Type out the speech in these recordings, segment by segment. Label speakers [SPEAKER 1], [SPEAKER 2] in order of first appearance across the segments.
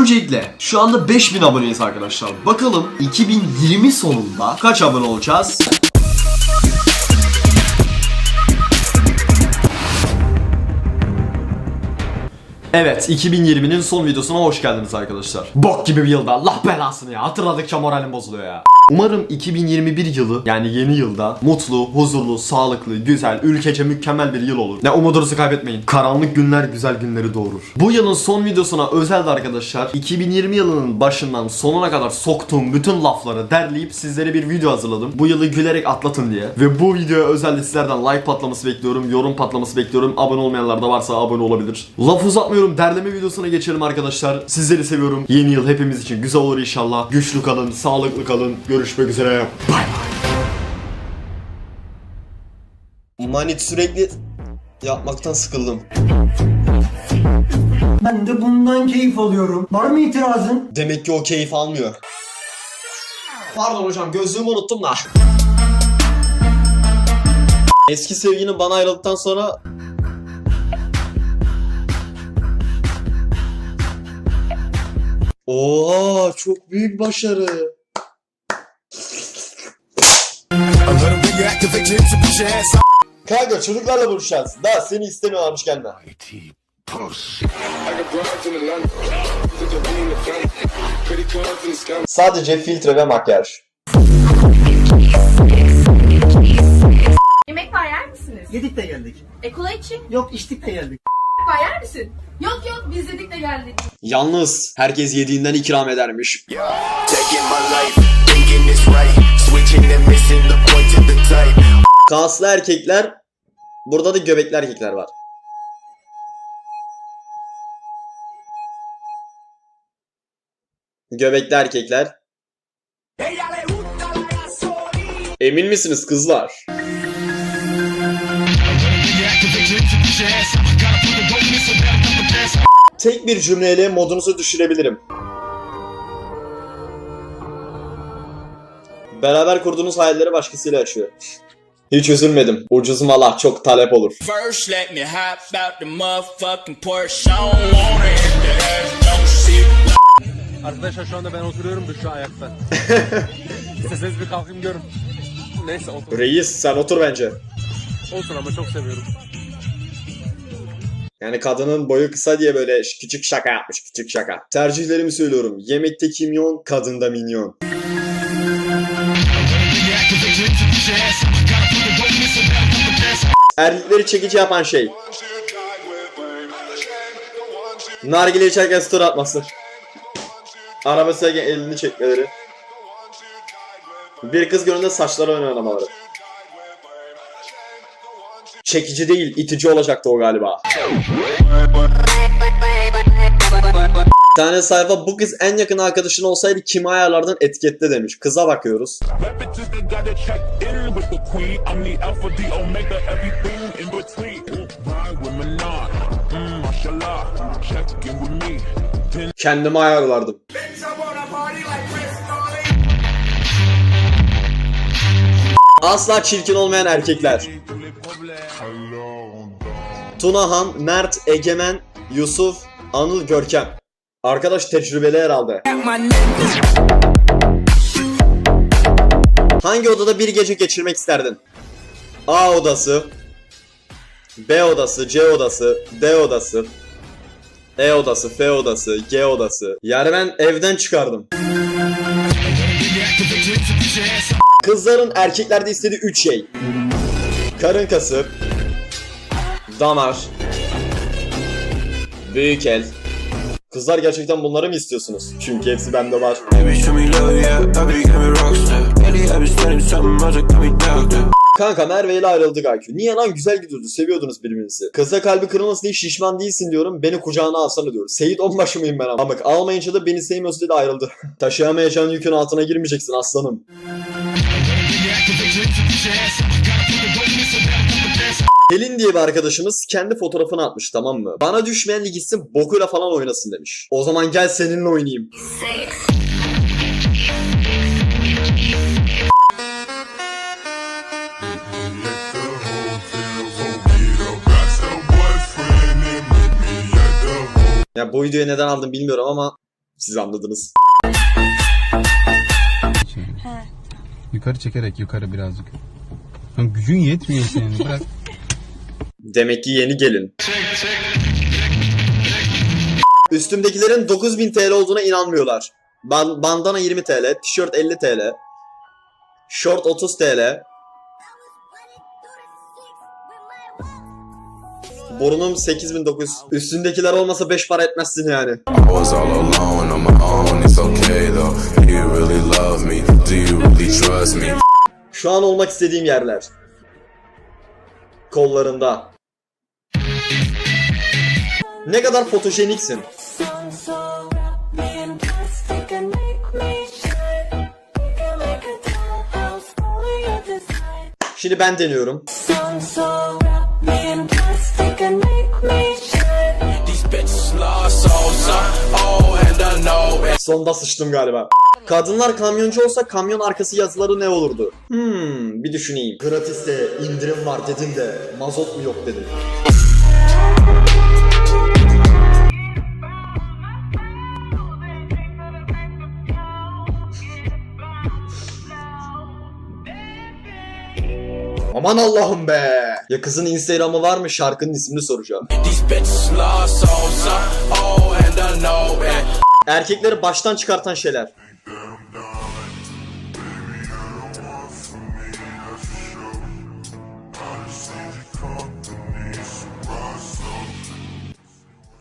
[SPEAKER 1] Öncelikle şu anda 5000 aboneyiz arkadaşlar. Bakalım 2020 sonunda kaç abone olacağız? Evet 2020'nin son videosuna hoş geldiniz arkadaşlar. Bok gibi bir yılda Allah belasını ya hatırladıkça moralim bozuluyor ya. Umarım 2021 yılı yani yeni yılda mutlu, huzurlu, sağlıklı, güzel, ülkece mükemmel bir yıl olur. Ne umudunuzu kaybetmeyin. Karanlık günler güzel günleri doğurur. Bu yılın son videosuna özeldi arkadaşlar. 2020 yılının başından sonuna kadar soktuğum bütün lafları derleyip sizlere bir video hazırladım. Bu yılı gülerek atlatın diye. Ve bu videoya özel de sizlerden like patlaması bekliyorum, yorum patlaması bekliyorum. Abone olmayanlar da varsa abone olabilir. Laf uzatmıyorum derleme videosuna geçelim arkadaşlar. Sizleri seviyorum. Yeni yıl hepimiz için güzel olur inşallah. Güçlü kalın, sağlıklı kalın. Görüşmek üzere. Bay bay. Manit sürekli yapmaktan sıkıldım.
[SPEAKER 2] Ben de bundan keyif alıyorum. Var mı itirazın?
[SPEAKER 1] Demek ki o keyif almıyor. Pardon hocam gözlüğümü unuttum da. Eski sevginin bana ayrıldıktan sonra Oha çok büyük başarı. Kanka çocuklarla buluşacağız. Daha seni istemiyorlarmış gelme. Sadece filtre ve makyaj.
[SPEAKER 3] Yemek var yer misiniz?
[SPEAKER 2] Yedik de geldik.
[SPEAKER 3] E kola için
[SPEAKER 2] Yok içtik de geldik.
[SPEAKER 3] var yer misin? Yok yok biz dedik de geldik.
[SPEAKER 1] Yalnız herkes yediğinden ikram edermiş.
[SPEAKER 4] Taking
[SPEAKER 1] Kaslı erkekler, burada da göbekli erkekler var. Göbekli erkekler. Emin misiniz kızlar? Tek bir cümleyle modunuzu düşürebilirim. Beraber kurduğunuz hayalleri başkasıyla yaşıyor. Hiç üzülmedim. Ucuz mala çok talep olur.
[SPEAKER 5] First, let me hop out the motherfucking Porsche. I don't wanna hit the ass, don't see.
[SPEAKER 6] Arkadaşlar şu anda ben oturuyorum da şu ayakta. İsteseniz bir kalkayım görün. Neyse otur.
[SPEAKER 1] Reis sen otur bence.
[SPEAKER 6] Olsun ama çok seviyorum.
[SPEAKER 1] Yani kadının boyu kısa diye böyle ş- küçük şaka yapmış küçük şaka. Tercihlerimi söylüyorum. Yemekte kimyon, kadında minyon. Erkekleri çekici yapan şey. Nargile içerken story atması. Araba elini çekmeleri. Bir kız gönlünde saçları oynamaları. Çekici değil, itici olacaktı o galiba. Tane sayfa bu kız en yakın arkadaşın olsaydı kimi ayarlardın etiketle demiş. Kıza bakıyoruz. Kendimi ayarlardım. Asla çirkin olmayan erkekler. Tunahan, Mert, Egemen, Yusuf, Anıl, Görkem. Arkadaş tecrübeli herhalde. Hangi odada bir gece geçirmek isterdin? A odası, B odası, C odası, D odası, E odası, F odası, G odası. Yani ben evden çıkardım. Kızların erkeklerde istediği 3 şey. Karın kası, damar, büyük el. Kızlar gerçekten bunları mı istiyorsunuz? Çünkü hepsi bende var. Kanka Merve ile ayrıldık IQ. Niye lan güzel gidiyordu seviyordunuz birbirinizi. Kıza kalbi kırılmasın diye şişman değilsin diyorum. Beni kucağına alsana diyor. Seyit onbaşı mıyım ben. Amık almayınca da beni sevmiyorsun dedi ayrıldı. Taşıyamayacağın yükün altına girmeyeceksin aslanım. Pelin diye bir arkadaşımız kendi fotoğrafını atmış tamam mı? Bana düşmeyen lig gitsin bokuyla falan oynasın demiş. O zaman gel seninle oynayayım. Ya bu videoyu neden aldım bilmiyorum ama Siz anladınız.
[SPEAKER 7] Yukarı çekerek yukarı birazcık. Lan gücün yetmiyor senin bırak.
[SPEAKER 1] Demek ki yeni gelin. Üstümdekilerin 9000 TL olduğuna inanmıyorlar. Ban- bandana 20 TL, tişört 50 TL, şort 30 TL, Borunum 8900. Üstündekiler olmasa 5 para etmezsin yani. Şu an olmak istediğim yerler. Kollarında. Ne kadar fotojeniksin. Şimdi ben deniyorum. Sonda sıçtım galiba. Kadınlar kamyoncu olsa kamyon arkası yazıları ne olurdu? Hmm, bir düşüneyim. Gratis'te indirim var dedim de mazot mu yok dedim. Aman Allah'ım be. Ya kızın Instagram'ı var mı? Şarkının ismini soracağım.
[SPEAKER 5] Oh.
[SPEAKER 1] Erkekleri baştan çıkartan şeyler.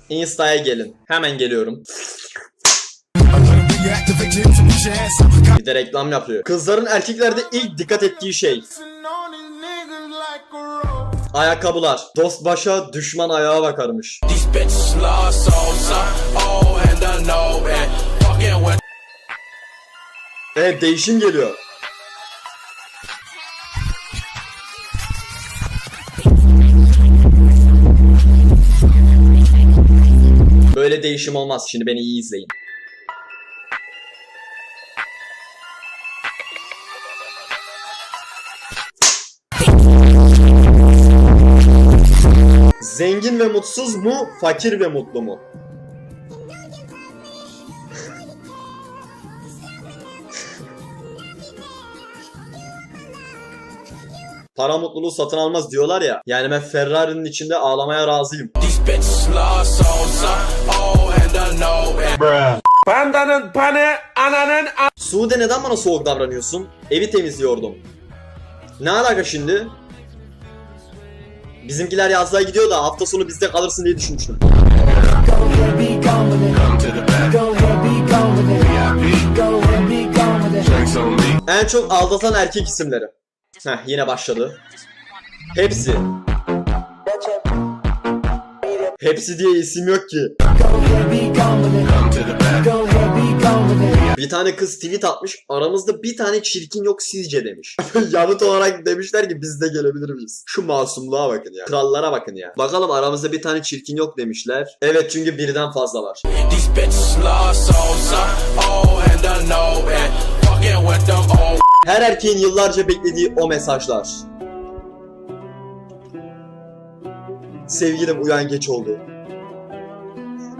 [SPEAKER 1] Insta'ya gelin. Hemen geliyorum. Bir de reklam yapıyor. Kızların erkeklerde ilk dikkat ettiği şey. Ayakkabılar. Dost başa düşman ayağa bakarmış.
[SPEAKER 5] Uh, oh,
[SPEAKER 1] Evet değişim geliyor. Böyle değişim olmaz. Şimdi beni iyi izleyin. Zengin ve mutsuz mu, fakir ve mutlu mu? Para mutluluğu satın almaz diyorlar ya. Yani ben Ferrari'nin içinde ağlamaya razıyım.
[SPEAKER 5] oh.
[SPEAKER 6] Pandanın panı ananın
[SPEAKER 1] Sude neden bana soğuk davranıyorsun? Evi temizliyordum. Ne alaka şimdi? Bizimkiler yazlığa gidiyor da hafta sonu bizde kalırsın diye düşünmüştüm. En çok aldatan erkek isimleri. Heh yine başladı. Hepsi. Hepsi diye isim yok ki. Bir tane kız tweet atmış. Aramızda bir tane çirkin yok sizce demiş. Yanıt olarak demişler ki biz de gelebilir miyiz? Şu masumluğa bakın ya. Krallara bakın ya. Bakalım aramızda bir tane çirkin yok demişler. Evet çünkü birden fazla var.
[SPEAKER 5] Oh,
[SPEAKER 1] Her erkeğin yıllarca beklediği o mesajlar. Sevgilim uyan geç oldu.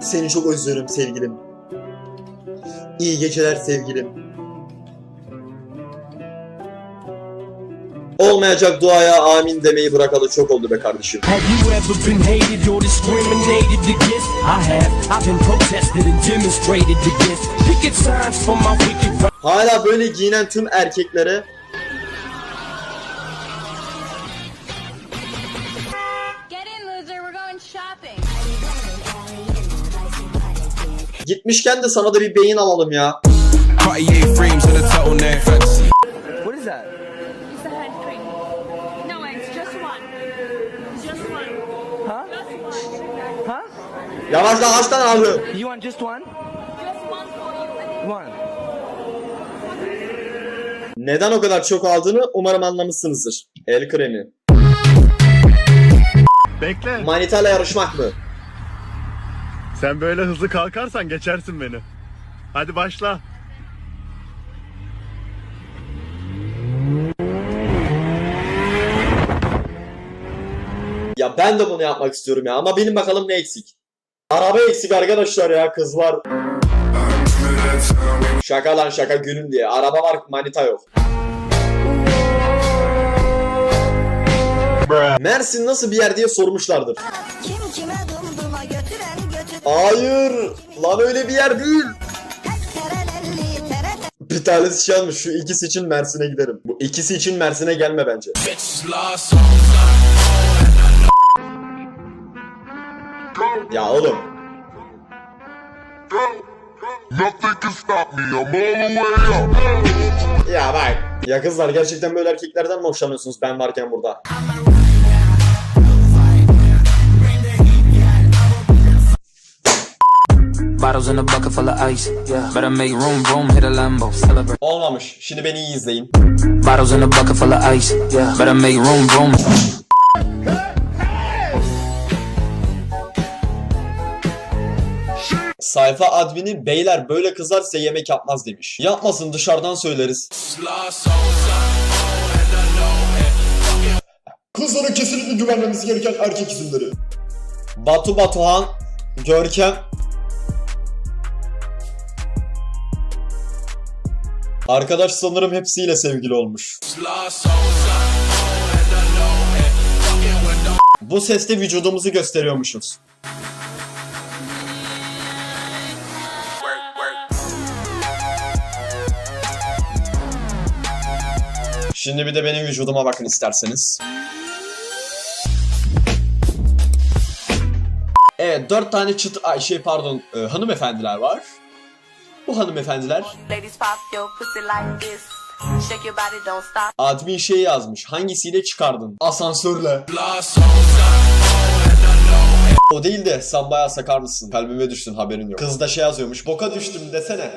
[SPEAKER 1] Seni çok özlüyorum sevgilim. İyi geceler sevgilim. Olmayacak duaya amin demeyi bırakalı çok oldu be kardeşim.
[SPEAKER 8] Have you ever been hated
[SPEAKER 1] gitmişken de sana da bir beyin alalım ya.
[SPEAKER 6] What is that?
[SPEAKER 3] It's a hand cream. No, it's just one. It's just one.
[SPEAKER 6] Huh?
[SPEAKER 3] Just one.
[SPEAKER 6] Huh?
[SPEAKER 1] Yavaşla kaç tane aldı?
[SPEAKER 6] You want just one?
[SPEAKER 3] Just one for you.
[SPEAKER 6] One.
[SPEAKER 1] Neden o kadar çok aldığını umarım anlamışsınızdır. El kremi.
[SPEAKER 9] Bekle.
[SPEAKER 1] Manitayla yarışmak mı?
[SPEAKER 9] Sen böyle hızlı kalkarsan geçersin beni. Hadi başla.
[SPEAKER 1] Ya ben de bunu yapmak istiyorum ya ama benim bakalım ne eksik. Araba eksik arkadaşlar ya kızlar. Şaka lan şaka gülüm diye. Araba var manita yok. Mersin nasıl bir yer diye sormuşlardır.
[SPEAKER 3] Kim kime.
[SPEAKER 1] Hayır. Lan öyle bir yer değil. Bir tanesi şey almış. Şu ikisi için Mersin'e giderim. Bu ikisi için Mersin'e gelme bence. Ya oğlum. Ya bak. Ya kızlar gerçekten böyle erkeklerden mi hoşlanıyorsunuz ben varken burada?
[SPEAKER 8] Bottles in a bucket full of ice. Yeah. Better make room, room, hit a Lambo. Celebrate.
[SPEAKER 1] Olmamış. Şimdi beni iyi izleyin.
[SPEAKER 8] Bottles in a bucket full of ice. Yeah. Better make room, room.
[SPEAKER 1] Sayfa admini beyler böyle kızlar size yemek yapmaz demiş. Yapmasın dışarıdan söyleriz. Kızlara kesinlikle güvenmemiz gereken erkek isimleri. Batu Batuhan, Görkem. Arkadaş sanırım hepsiyle sevgili olmuş. Bu seste vücudumuzu gösteriyormuşuz. Şimdi bir de benim vücuduma bakın isterseniz. Evet dört tane çıt ay şey pardon e, hanımefendiler var. Bu hanımefendiler
[SPEAKER 3] Ladies pop your pussy like this. Shake your body don't stop.
[SPEAKER 1] admin şey yazmış. Hangisiyle çıkardın? Asansörle. O değil de sen bayağı sakar mısın? Kalbime düştün haberin yok. Kız da şey yazıyormuş. Boka düştüm desene.